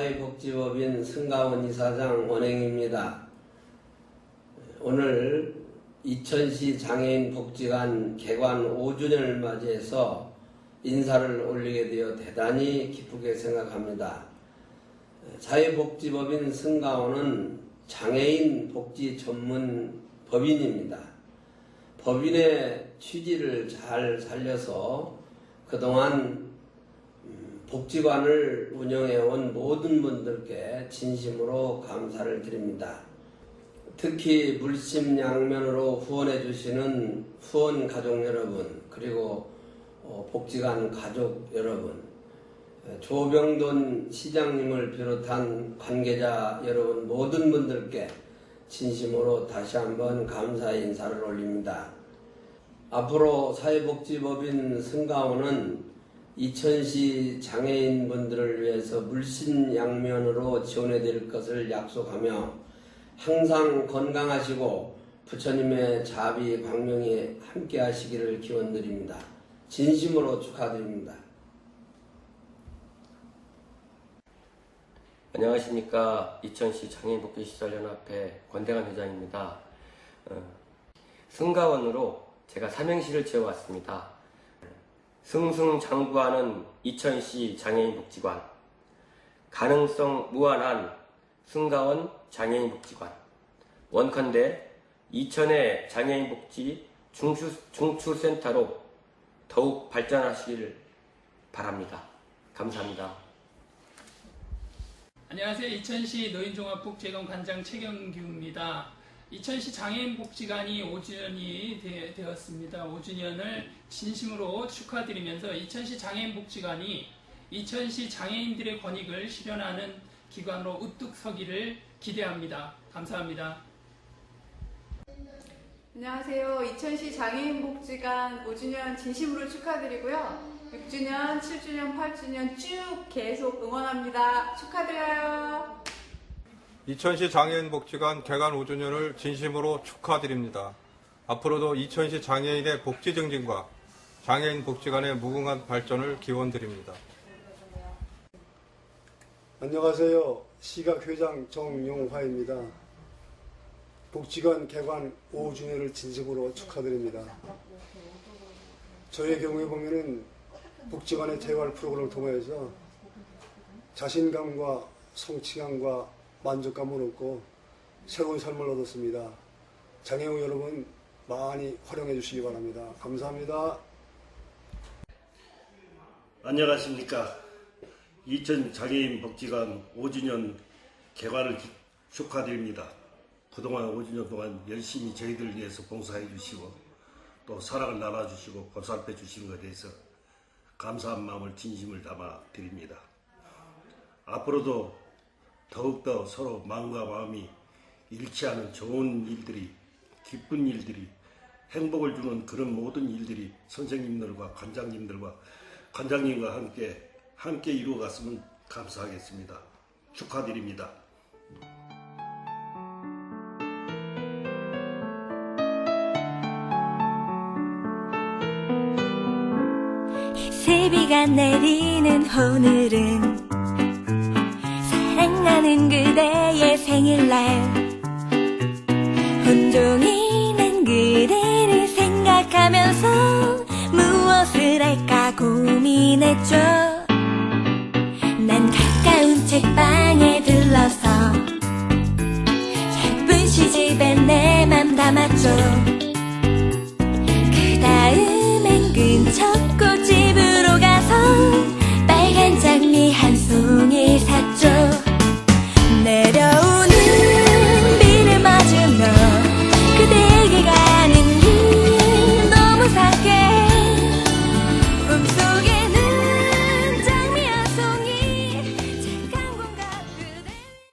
사회복지법인 승가원 이사장 원행입니다. 오늘 이천시 장애인 복지관 개관 5주년을 맞이해서 인사를 올리게 되어 대단히 기쁘게 생각합니다. 사회복지법인 승가원은 장애인 복지 전문 법인입니다. 법인의 취지를 잘 살려서 그동안 음, 복지관을 운영해온 모든 분들께 진심으로 감사를 드립니다. 특히 물심양면으로 후원해 주시는 후원 가족 여러분 그리고 어, 복지관 가족 여러분 조병돈 시장님을 비롯한 관계자 여러분 모든 분들께 진심으로 다시 한번 감사 인사를 올립니다. 앞으로 사회복지법인 승가원은 이천시 장애인분들을 위해서 물신양면으로 지원해 드릴 것을 약속하며 항상 건강하시고 부처님의 자비 광명이 함께 하시기를 기원드립니다. 진심으로 축하드립니다. 안녕하십니까. 이천시 장애인복지시설연합회 권대관 회장입니다. 어, 승가원으로 제가 삼행시를 지어왔습니다. 승승장구하는 이천시 장애인복지관 가능성 무한한 승가원 장애인복지관 원컨대 이천의 장애인복지 중추, 중추센터로 더욱 발전하시길 바랍니다. 감사합니다. 안녕하세요. 이천시 노인종합복지관 관장 최경규입니다. 이천시 장애인복지관이 5주년이 되, 었습니다 5주년을 진심으로 축하드리면서 이천시 장애인복지관이 이천시 장애인들의 권익을 실현하는 기관으로 우뚝 서기를 기대합니다. 감사합니다. 안녕하세요. 이천시 장애인복지관 5주년 진심으로 축하드리고요. 6주년, 7주년, 8주년 쭉 계속 응원합니다. 축하드려요. 이천시 장애인 복지관 개관 5주년을 진심으로 축하드립니다. 앞으로도 이천시 장애인의 복지 증진과 장애인 복지관의 무궁한 발전을 기원드립니다. 안녕하세요. 시각회장 정용화입니다. 복지관 개관 5주년을 진심으로 축하드립니다. 저의 경우에 보면은 복지관의 재활 프로그램을 통해서 자신감과 성취감과 만족감을 얻고 새로운 삶을 얻었습니다. 장애우 여러분 많이 활용해 주시기 바랍니다. 감사합니다. 안녕하십니까. 이천 장애인 복지관 5주년 개관을 기- 축하드립니다. 그동안 5주년 동안 열심히 저희들을 위해서 봉사해 주시고 또 사랑을 나눠주시고 보살펴 주신 것에 대해서 감사한 마음을 진심을 담아 드립니다. 앞으로도 더욱더 서로 마음과 마음이 일치하는 좋은 일들이 기쁜 일들이 행복을 주는 그런 모든 일들이 선생님들과 관장님들과 관장님과 함께 함께 이루어갔으면 감사하겠습니다. 축하드립니다. 세비가 내리는 오늘은 사랑하는 그대의 생일날. 난 그대를 생각하면서 무엇을 할까 고민했죠. 난 가까운 책방에 들러서 예쁜 시집에 내 맘 담았죠